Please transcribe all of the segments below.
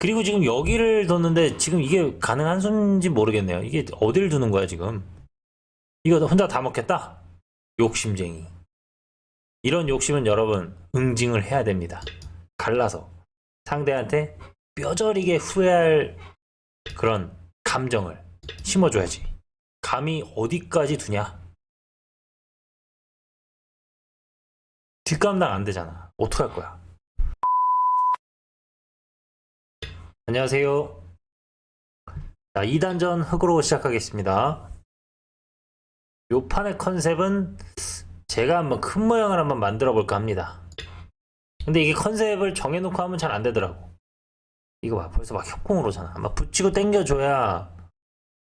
그리고 지금 여기를 뒀는데 지금 이게 가능한 순지 모르겠네요. 이게 어딜 두는 거야 지금? 이거 혼자 다 먹겠다? 욕심쟁이. 이런 욕심은 여러분 응징을 해야 됩니다. 갈라서 상대한테 뼈저리게 후회할 그런 감정을 심어줘야지. 감히 어디까지 두냐? 뒷감당 안 되잖아. 어떡할 거야? 안녕하세요. 자, 2단전 흑으로 시작하겠습니다. 요 판의 컨셉은 제가 한번 큰 모양을 한번 만들어 볼까 합니다. 근데 이게 컨셉을 정해놓고 하면 잘 안 되더라고. 이거 봐, 벌써 막 협공으로잖아. 막 붙이고 당겨줘야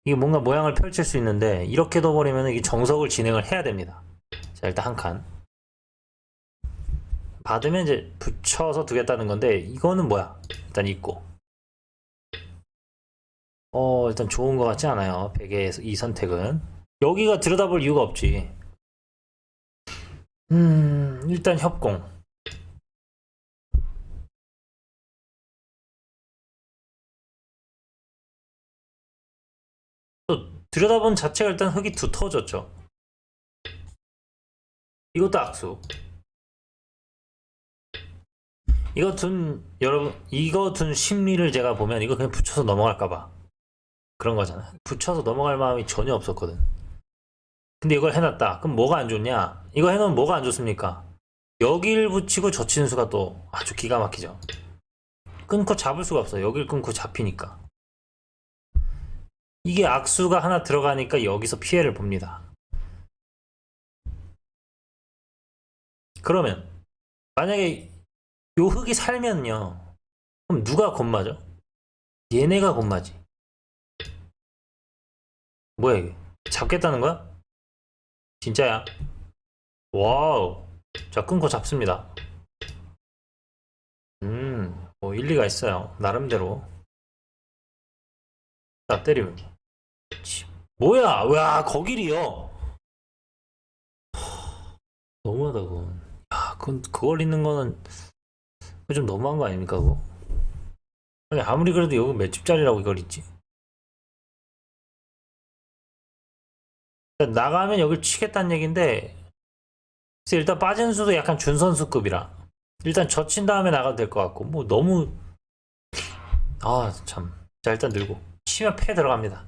이게 뭔가 모양을 펼칠 수 있는데 이렇게 둬버리면 이게 정석을 진행을 해야 됩니다. 자, 일단 한 칸. 받으면 이제 붙여서 두겠다는 건데 이거는 뭐야? 일단 있고. 어, 일단 좋은 것 같지 않아요. 베개에서 이 선택은. 여기가 들여다볼 이유가 없지. 음, 일단 협공. 또 들여다본 자체가 일단 흙이 두터워졌죠. 이것도 악수. 이거 둔 여러분 이거 둔 심리를 제가 보면 이거 그냥 붙여서 넘어갈까 봐 그런 거잖아. 붙여서 넘어갈 마음이 전혀 없었거든. 근데 이걸 해놨다. 그럼 뭐가 안 좋냐? 이거 해놓으면 뭐가 안 좋습니까? 여길 붙이고 젖히는 수가 또 아주 기가 막히죠. 끊고 잡을 수가 없어. 여길 끊고 잡히니까. 이게 악수가 하나 들어가니까 여기서 피해를 봅니다. 그러면 만약에 요 흙이 살면요. 그럼 누가 곤마죠? 얘네가 곤마지. 뭐야 이게? 잡겠다는 거야? 진짜야? 와우. 자 끊고 잡습니다. 음, 뭐 일리가 있어요. 나름대로. 자 때리면. 치, 뭐야? 와 거길이요. 너무하다 그건. 야, 그건 그걸 있는 거는 좀 너무한 거 아닙니까 그거? 아니 아무리 그래도 여기 몇 집짜리라고 이걸 있지? 나가면 여길 치겠다는 얘긴데 일단 빠지는 수도 약간 준선수급이라. 일단 젖힌 다음에 나가도 될 것 같고 뭐 너무 아 참. 자 일단 늘고. 치면 패 들어갑니다.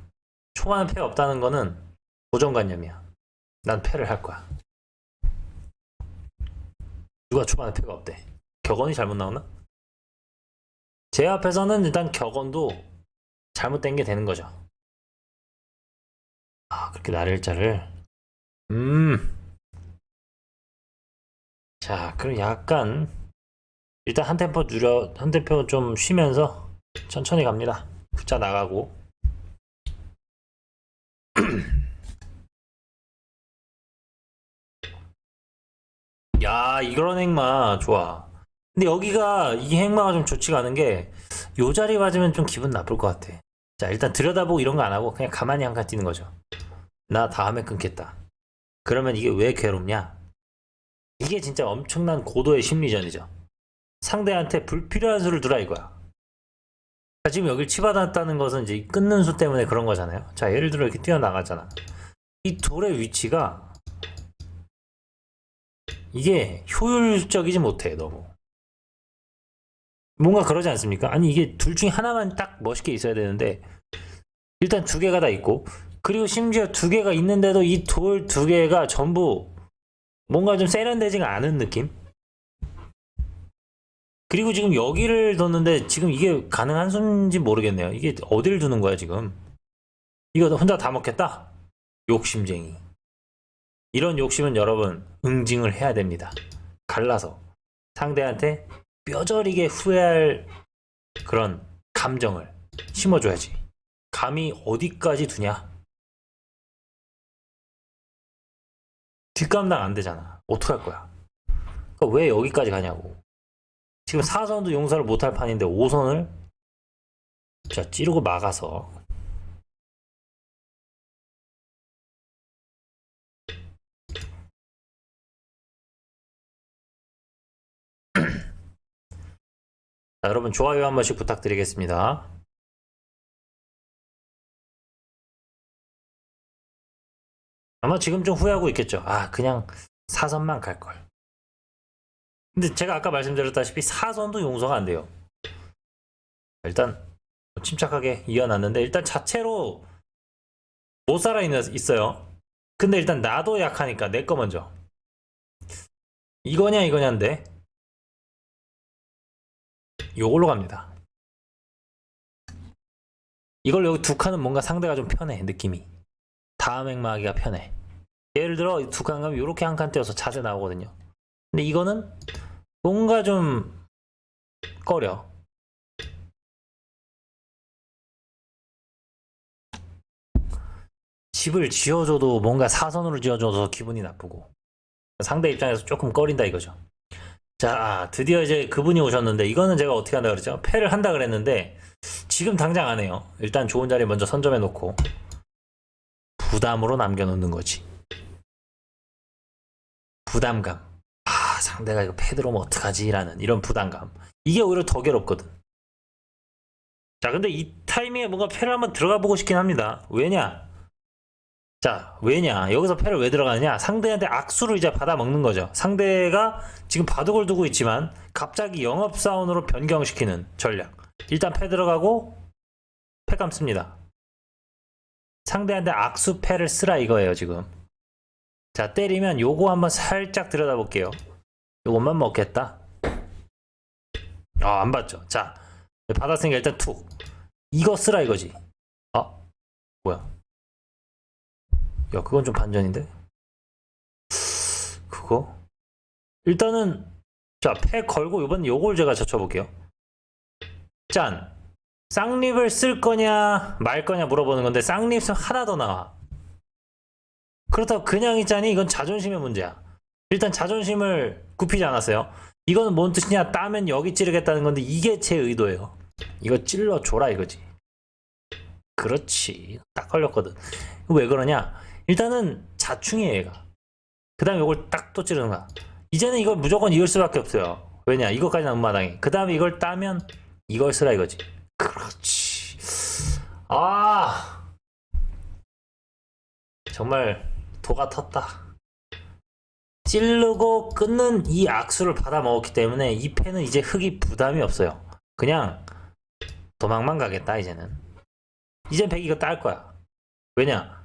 초반에 패 없다는 거는 고정관념이야. 난 패를 할 거야. 누가 초반에 패가 없대? 격언이 잘못 나오나? 제 앞에서는 일단 격언도 잘못된 게 되는 거죠 아, 그렇게 나를자를. 음. 자, 그럼 약간 일단 한 템포 줄여 한 템포 좀 쉬면서 천천히 갑니다. 붙자 나가고. 야, 이런 행마 좋아. 근데 여기가 이 행마가 좀 좋지가 않은 게 요 자리 맞으면 좀 기분 나쁠 것 같아. 자, 일단 들여다보고 이런 거 안 하고 그냥 가만히 한칸 뛰는 거죠. 나 다음에 끊겠다. 그러면 이게 왜 괴롭냐? 이게 진짜 엄청난 고도의 심리전이죠. 상대한테 불필요한 수를 두라 이거야. 자, 지금 여길 치받았다는 것은 이제 이 끊는 수 때문에 그런 거잖아요. 자, 예를 들어 이렇게 뛰어나가잖아. 이 돌의 위치가 이게 효율적이지 못해, 너무. 뭔가 그러지 않습니까? 아니, 이게 둘 중에 하나만 딱 멋있게 있어야 되는데, 일단 두 개가 다 있고, 그리고 심지어 두 개가 있는데도 이 돌 두 개가 전부 뭔가 좀 세련되지가 않은 느낌? 그리고 지금 여기를 뒀는데 지금 이게 가능한 순지 모르겠네요. 이게 어딜 두는 거야, 지금? 이거 혼자 다 먹겠다? 욕심쟁이. 이런 욕심은 여러분 응징을 해야 됩니다. 갈라서 상대한테 뼈저리게 후회할 그런 감정을 심어줘야지. 감히 어디까지 두냐? 뒷감당 안 되잖아. 어떡할 거야? 그러니까 왜 여기까지 가냐고. 지금 4선도 용서를 못할 판인데 5선을 자 찌르고 막아서 자, 여러분 좋아요 한 번씩 부탁드리겠습니다. 아마 지금 좀 후회하고 있겠죠. 아, 그냥 사선만 갈 걸. 근데 제가 아까 말씀드렸다시피 사선도 용서가 안 돼요. 일단 침착하게 이어놨는데 일단 자체로 못 살아 있어요. 근데 일단 나도 약하니까 내 거 먼저. 이거냐 이거냐인데 요걸로 갑니다. 이걸 여기 두 칸은 뭔가 상대가 좀 편해 느낌이. 다음 행마하기가 편해. 예를 들어 두 칸 가면 이렇게 한 칸 떼어서 자세 나오거든요. 근데 이거는 뭔가 좀 꺼려. 집을 지어줘도 뭔가 사선으로 지어줘서 기분이 나쁘고 상대 입장에서 조금 꺼린다 이거죠. 자, 드디어 이제 그분이 오셨는데 이거는 제가 어떻게 한다 그랬죠? 패를 한다 그랬는데 지금 당장 안 해요. 일단 좋은 자리 먼저 선점해 놓고 부담으로 남겨 놓는 거지. 부담감. 아, 상대가 이거 패 들어오면 어떡하지라는 이런 부담감. 이게 오히려 더 괴롭거든. 자, 근데 이 타이밍에 뭔가 패를 한번 들어가 보고 싶긴 합니다. 왜냐? 자, 왜냐? 여기서 패를 왜 들어가느냐? 상대한테 악수를 이제 받아 먹는 거죠. 상대가 지금 바둑을 두고 있지만 갑자기 영업 사원으로 변경시키는 전략. 일단 패 들어가고 패 감습니다. 상대한테 악수 패를 쓰라 이거예요, 지금. 자, 때리면 요거 한번 살짝 들여다볼게요. 요것만 먹겠다. 아, 안 받죠. 자, 받았으니까 일단 툭. 이거 쓰라 이거지. 아, 뭐야? 야, 그건 좀 반전인데? 그거? 일단은, 자, 패 걸고 이번 요걸 제가 젖혀볼게요. 짠! 쌍립을 쓸 거냐, 말 거냐 물어보는 건데, 쌍립은 하나 더 나와. 그렇다고 그냥 있자니 이건 자존심의 문제야. 일단 자존심을 굽히지 않았어요. 이거는 뭔 뜻이냐? 따면 여기 찌르겠다는 건데, 이게 제 의도예요. 이거 찔러줘라 이거지. 그렇지. 딱 걸렸거든. 왜 그러냐? 일단은 자충이에요, 얘가. 그 다음에 이걸 딱 또 찌르는 거야. 이제는 이걸 무조건 이을 수밖에 없어요. 왜냐? 이것까지 나온 마당에. 그 다음에 이걸 따면 이걸 쓰라 이거지. 그렇지. 아! 정말 도가 텄다. 찌르고 끊는 이 악수를 받아 먹었기 때문에 이 패는 이제 흙이 부담이 없어요. 그냥 도망만 가겠다, 이제는. 이젠 백 이거 딸 거야. 왜냐?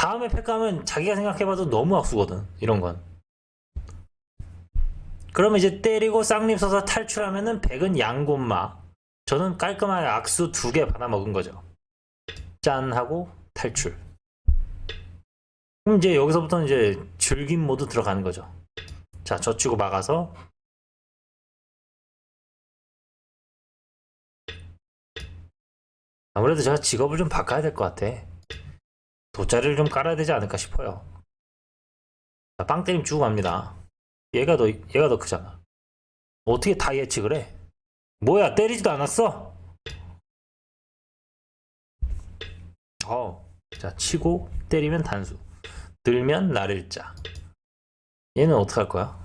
다음에 팩 가면 자기가 생각해봐도 너무 악수거든. 이런 건. 그러면 이제 때리고 쌍립 써서 탈출하면은 백은 양곤마. 저는 깔끔하게 악수 두 개 받아 먹은 거죠. 짠 하고 탈출. 그럼 이제 여기서부터는 이제 즐김 모드 들어가는 거죠. 자, 젖히고 막아서 아무래도 제가 직업을 좀 바꿔야 될 것 같아. 돗자리를 좀 깔아야 되지 않을까 싶어요. 자, 빵 때리면 주고 갑니다. 얘가 더, 얘가 더 크잖아. 어떻게 다 예측을 해? 뭐야, 때리지도 않았어? 어, 자, 치고 때리면 단수. 들면 날일자. 얘는 어떡할 거야?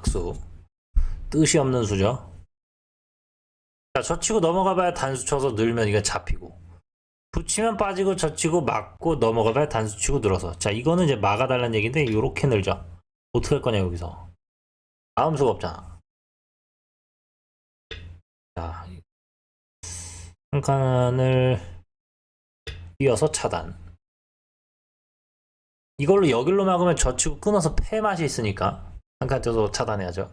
악수. 뜻이 없는 수죠. 자, 젖히고 넘어가 봐야 단수 쳐서 늘면 이게 잡히고. 붙이면 빠지고 젖히고 막고 넘어가 봐야 단수 치고 늘어서. 자, 이거는 이제 막아달라는 얘기인데, 요렇게 늘죠. 어떻게 할 거냐, 여기서. 다음 수가 없잖아. 자, 한 칸을 띄어서 차단. 이걸로 여길로 막으면 젖히고 끊어서 패 맛이 있으니까 한칸 띄어서 차단해야죠.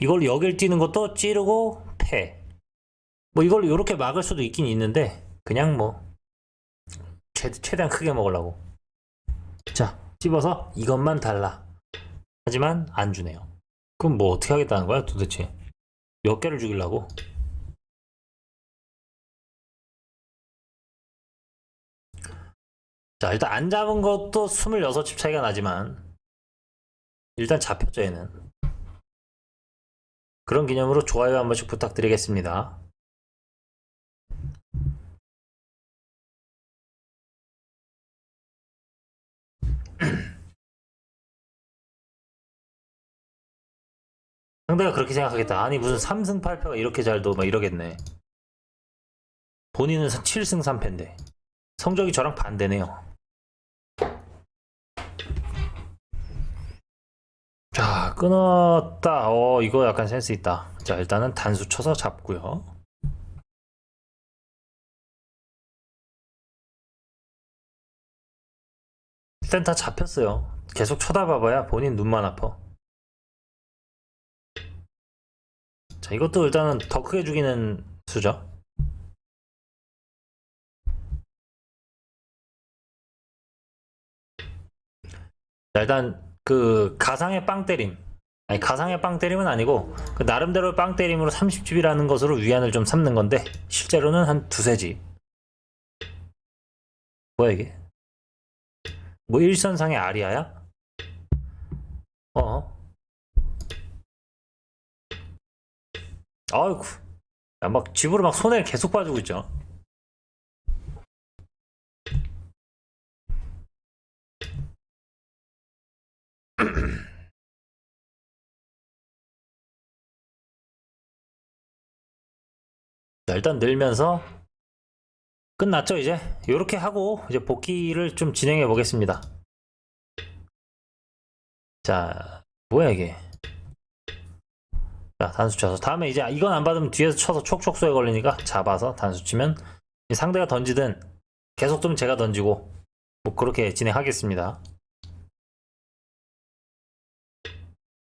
이걸로 여길 뛰는 것도 찌르고 패. 뭐 이걸로 이렇게 막을 수도 있긴 있는데 그냥 뭐 최, 최대한 크게 먹으려고. 자, 찝어서 이것만 달라. 하지만 안 주네요. 그럼 뭐 어떻게 하겠다는 거야 도대체? 몇 개를 죽이려고? 자, 일단 안 잡은 것도 26집 차이가 나지만 일단 잡혔죠 얘는. 그런 기념으로 좋아요 한 번씩 부탁드리겠습니다. 상대가 그렇게 생각하겠다. 아니 무슨 3승 8패가 이렇게 잘도 막 이러겠네. 본인은 7승 3패인데. 성적이 저랑 반대네요. 끊었다. 어 이거 약간 센스 있다. 자 일단은 단수 쳐서 잡고요. 일단 다 잡혔어요. 계속 쳐다봐봐야 본인 눈만 아파. 자, 이것도 일단은 더 크게 죽이는 수죠. 자, 일단 그 가상의 빵 때림. 아니 가상의 빵 때림은 아니고 그 나름대로 빵 때림으로 30집이라는 것으로 위안을 좀 삼는 건데 실제로는 한 두세 집. 뭐야 이게? 뭐 일선상의 아리아야? 어? 아이고. 야, 막 집으로 막 손에 계속 빠지고 있죠. 일단 늘면서 끝났죠, 이제? 이렇게 하고 이제 복귀를 좀 진행해 보겠습니다. 자, 뭐야 이게? 자, 단수 쳐서 다음에 이제 이건 안 받으면 뒤에서 쳐서 촉촉소에 걸리니까 잡아서 단수 치면 이 상대가 던지든 계속 좀 제가 던지고 뭐 그렇게 진행하겠습니다.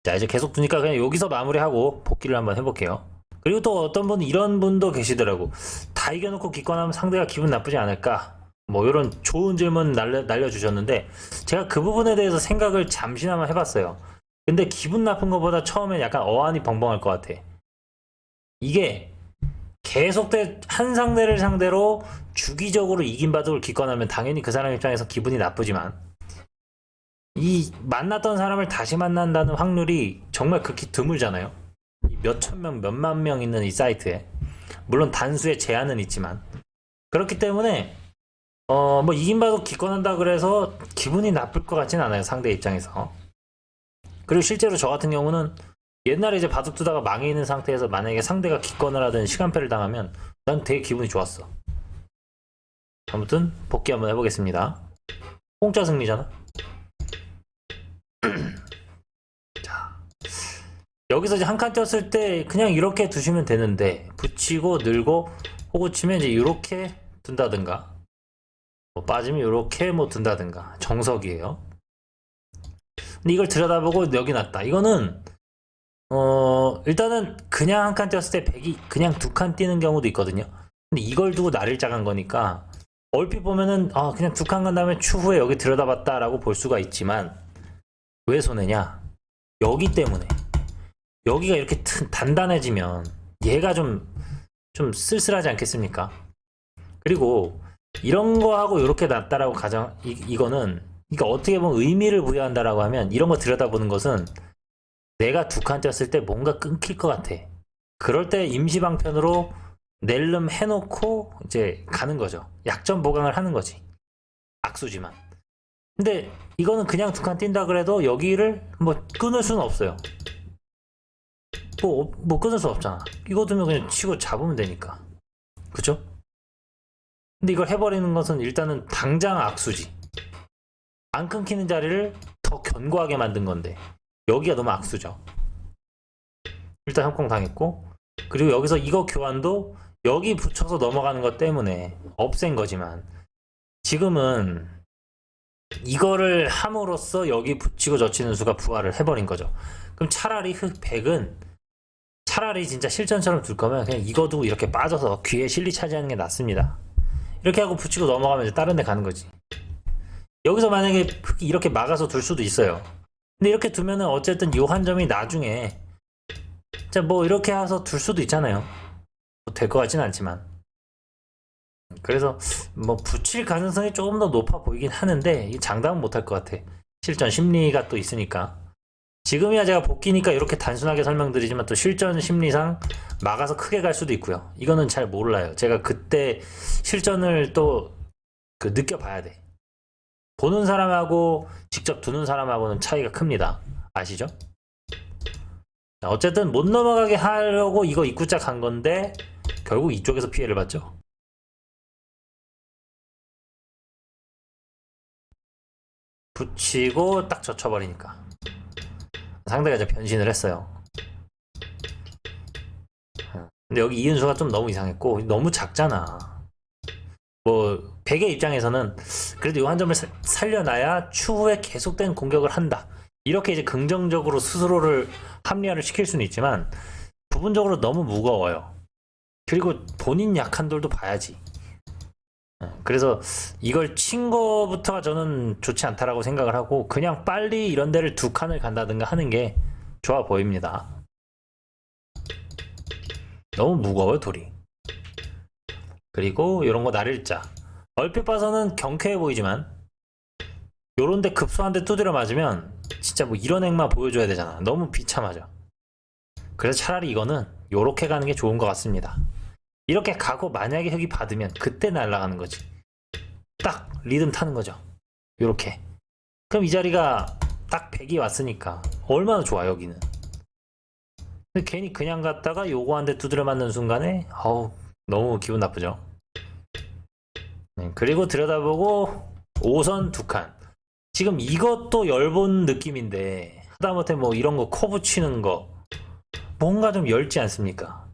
자, 이제 계속 두니까 그냥 여기서 마무리하고 복귀를 한번 해볼게요. 그리고 또 어떤 분 이런 분도 계시더라고. 다 이겨놓고 기권하면 상대가 기분 나쁘지 않을까? 뭐 이런 좋은 질문 날려, 날려주셨는데 제가 그 부분에 대해서 생각을 잠시나마 해봤어요. 근데 기분 나쁜 것보다 처음엔 약간 어안이 벙벙할 것 같아. 이게 계속된 한 상대를 상대로 주기적으로 이긴 바둑을 기권하면 당연히 그 사람 입장에서 기분이 나쁘지만 이 만났던 사람을 다시 만난다는 확률이 정말 극히 드물잖아요. 몇 천 명, 몇만 명 있는 이 사이트에. 물론 단수의 제한은 있지만. 그렇기 때문에 어 뭐 이긴 바둑 기권한다 그래서 기분이 나쁠 것 같진 않아요 상대 입장에서. 그리고 실제로 저 같은 경우는 옛날에 이제 바둑 두다가 망해 있는 상태에서 만약에 상대가 기권을 하든 시간패를 당하면 난 되게 기분이 좋았어. 아무튼 복귀 한번 해보겠습니다. 공짜 승리잖아 여기서 이제 한 칸 떴을 때 그냥 이렇게 두시면 되는데 붙이고 늘고 호구 치면 이제 이렇게 둔다든가 뭐 빠지면 이렇게 뭐 둔다든가 정석이에요. 근데 이걸 들여다보고 여기 났다. 이거는 어 일단은 그냥 한 칸 띄었을 때 백이 그냥 두칸 뛰는 경우도 있거든요. 근데 이걸 두고 나를 짜간 거니까 얼핏 보면은 아 그냥 두 칸 간 다음에 추후에 여기 들여다봤다라고 볼 수가 있지만 왜 손해냐? 여기 때문에 여기가 이렇게 튼- 단단해지면 얘가 좀 좀 쓸쓸하지 않겠습니까? 그리고 이런 거하고 이렇게 낫다라고 가정 이, 이거는 이거 어떻게 보면 의미를 부여한다라고 하면 이런 거 들여다보는 것은 내가 두칸 띄었을 때 뭔가 끊길 것 같아. 그럴 때 임시방편으로 낼름 해놓고 이제 가는 거죠. 약점 보강을 하는 거지. 악수지만. 근데 이거는 그냥 두 칸 뛴다 그래도 여기를 뭐 끊을 수는 없어요. 뭐, 뭐 끊을 수 없잖아. 이거 두면 그냥 치고 잡으면 되니까. 그죠? 근데 이걸 해버리는 것은 일단은 당장 악수지. 안 끊기는 자리를 더 견고하게 만든 건데 여기가 너무 악수죠. 일단 협공 당했고 그리고 여기서 이거 교환도 여기 붙여서 넘어가는 것 때문에 없앤 거지만 지금은 이거를 함으로써 여기 붙이고 젖히는 수가 부활을 해버린 거죠. 그럼 차라리 흑 100은 차라리 진짜 실전처럼 둘 거면 그냥 이거 두고 이렇게 빠져서 귀에 실리 차지하는 게 낫습니다. 이렇게 하고 붙이고 넘어가면 이제 다른 데 가는 거지. 여기서 만약에 이렇게 막아서 둘 수도 있어요. 근데 이렇게 두면은 어쨌든 요 한 점이 나중에 자 뭐 이렇게 해서 둘 수도 있잖아요. 뭐 될것 같진 않지만. 그래서 뭐 붙일 가능성이 조금 더 높아 보이긴 하는데 이 장담은 못할 것 같아. 실전 심리가 또 있으니까. 지금이야 제가 복귀니까 이렇게 단순하게 설명드리지만 또 실전 심리상 막아서 크게 갈 수도 있고요. 이거는 잘 몰라요. 제가 그때 실전을 또 그 느껴봐야 돼. 보는 사람하고 직접 두는 사람하고는 차이가 큽니다. 아시죠? 자, 어쨌든 못 넘어가게 하려고 이거 입구자 간 건데 결국 이쪽에서 피해를 봤죠. 붙이고 딱 젖혀버리니까 상대가 이제 변신을 했어요. 어, 근데 여기 이은수가 좀 너무 이상했고 너무 작잖아. 뭐 백의 입장에서는 그래도 이 한 점을 사- 살려놔야 추후에 계속된 공격을 한다. 이렇게 이제 긍정적으로 스스로를 합리화를 시킬 수는 있지만 부분적으로 너무 무거워요. 그리고 본인 약한 돌도 봐야지. 어, 그래서 이걸 친 거부터가 저는 좋지 않다라고 생각을 하고 그냥 빨리 이런 데를 두 칸을 간다든가 하는 게 좋아 보입니다. 너무 무거워요 돌이. 그리고 이런 거 날일자. 얼핏 봐서는 경쾌해 보이지만 요런데 급소 한대 두드려 맞으면 진짜 뭐 이런 액마 보여줘야 되잖아. 너무 비참하죠. 그래서 차라리 이거는 요렇게 가는 게 좋은 것 같습니다. 이렇게 가고 만약에 흙이 받으면 그때 날아가는 거지. 딱 리듬 타는 거죠. 요렇게. 그럼 이 자리가 딱 100이 왔으니까 얼마나 좋아 여기는. 근데 괜히 그냥 갔다가 요거 한 대 두드려 맞는 순간에 어우 너무 기분 나쁘죠. 네, 그리고 들여다보고 5선 두 칸. 지금 이것도 열본 느낌인데 하다못해 뭐 이런 거 커브 치는 거 뭔가 좀 열지 않습니까?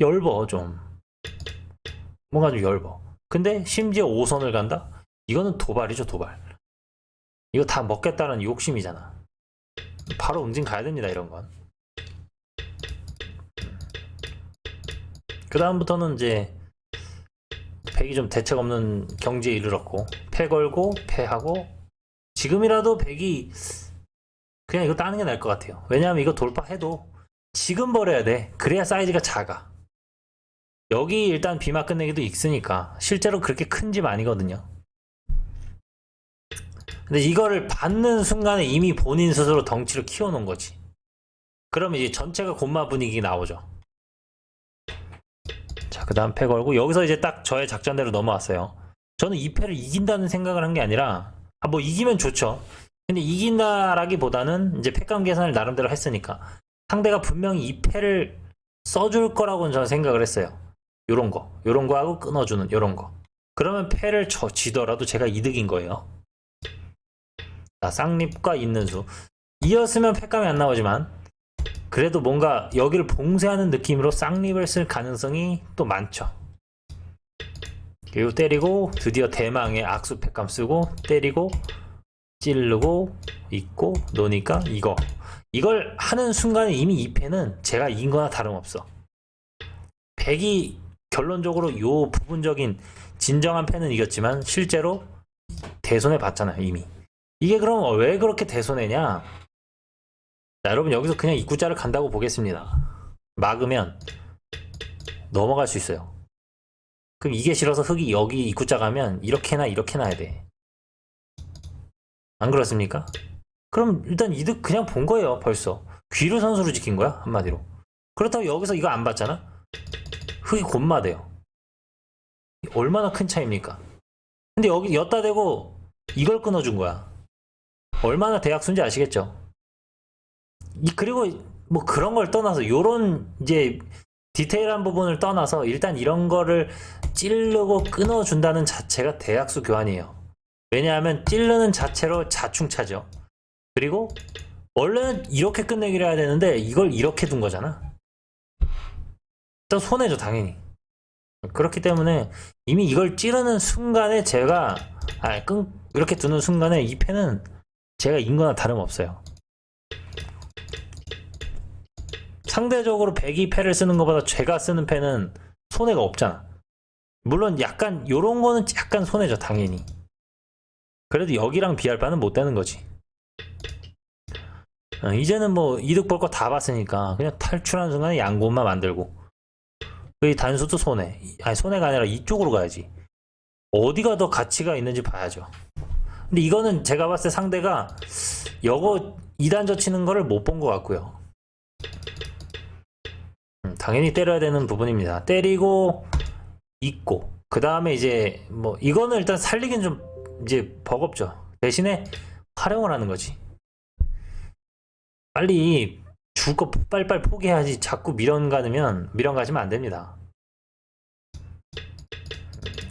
열버 좀. 뭔가 좀 열버. 근데 심지어 5선을 간다? 이거는 도발이죠, 도발. 이거 다 먹겠다는 욕심이잖아. 바로 응징 가야 됩니다, 이런 건. 그 다음부터는 이제 백이 좀 대책 없는 경지에 이르렀고 패 걸고 패하고 지금이라도 백이 그냥 이거 따는 게 나을 것 같아요. 왜냐하면 이거 돌파해도 지금 버려야 돼. 그래야 사이즈가 작아. 여기 일단 비마 끝내기도 있으니까 실제로 그렇게 큰 집 아니거든요. 근데 이거를 받는 순간에 이미 본인 스스로 덩치를 키워놓은 거지. 그러면 이제 전체가 곤마 분위기 나오죠. 자, 그 다음 패 걸고, 여기서 이제 딱 저의 작전대로 넘어왔어요. 저는 이 패를 이긴다는 생각을 한 게 아니라, 아, 뭐 이기면 좋죠. 근데 이긴다라기보다는 이제 패감 계산을 나름대로 했으니까, 상대가 분명히 이 패를 써줄 거라고는 저는 생각을 했어요. 요런 거, 요런 거 하고 끊어주는 요런 거. 그러면 패를 저 지더라도 제가 이득인 거예요. 자, 쌍립과 있는 수. 이었으면 패감이 안 나오지만, 그래도 뭔가 여기를 봉쇄하는 느낌으로 쌍립을 쓸 가능성이 또 많죠. 그리고 때리고 드디어 대망의 악수 패감 쓰고 때리고 찌르고 있고 노니까 이거 이걸 하는 순간에 이미 이 패는 제가 이긴 거나 다름없어. 백이 결론적으로 요 부분적인 진정한 패는 이겼지만 실제로 대손해 봤잖아요 이미. 이게 그럼 왜 그렇게 대손해냐? 자, 여러분 여기서 그냥 입구자를 간다고 보겠습니다. 막으면 넘어갈 수 있어요. 그럼 이게 싫어서 흙이 여기 입구자 가면 이렇게나 이렇게나 해야 돼. 안 그렇습니까? 그럼 일단 이득 그냥 본 거예요 벌써. 귀를 선수로 지킨 거야 한마디로. 그렇다고 여기서 이거 안 봤잖아? 흙이 곤마돼요. 얼마나 큰 차이입니까? 근데 여기 엿다 대고 이걸 끊어준 거야. 얼마나 대학순지 아시겠죠? 이 그리고 뭐 그런 걸 떠나서 요런 이제 디테일한 부분을 떠나서 일단 이런 거를 찌르고 끊어준다는 자체가 대학수 교환이에요. 왜냐하면 찌르는 자체로 자충차죠. 그리고 원래는 이렇게 끝내기를 해야 되는데 이걸 이렇게 둔 거잖아. 일단 손해죠 당연히. 그렇기 때문에 이미 이걸 찌르는 순간에 제가 아, 끈 이렇게 두는 순간에 이 패는 제가 인 거나 다름없어요. 상대적으로 백이 패를 쓰는 것보다 제가 쓰는 패는 손해가 없잖아. 물론 약간 요런 거는 약간 손해죠, 당연히. 그래도 여기랑 비할 바는 못 되는 거지. 어, 이제는 뭐 이득 볼 거 다 봤으니까 그냥 탈출하는 순간에 양곳만 만들고 그 단수도 손해. 아니 손해가 아니라 이쪽으로 가야지. 어디가 더 가치가 있는지 봐야죠. 근데 이거는 제가 봤을 때 상대가 여거 2단 젖히는 거를 못 본 것 같고요. 음, 당연히 때려야 되는 부분입니다. 때리고 있고 그 다음에 이제 뭐 이거는 일단 살리긴 좀 이제 버겁죠. 대신에 활용을 하는 거지. 빨리 줄거 빨빨 포기해야지 자꾸 미련 가면 미련 가지면 안 됩니다.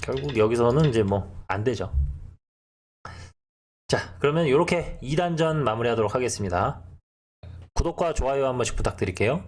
결국 여기서는 이제 뭐 안 되죠. 자, 그러면 이렇게 2단전 마무리하도록 하겠습니다. 구독과 좋아요 한 번씩 부탁드릴게요.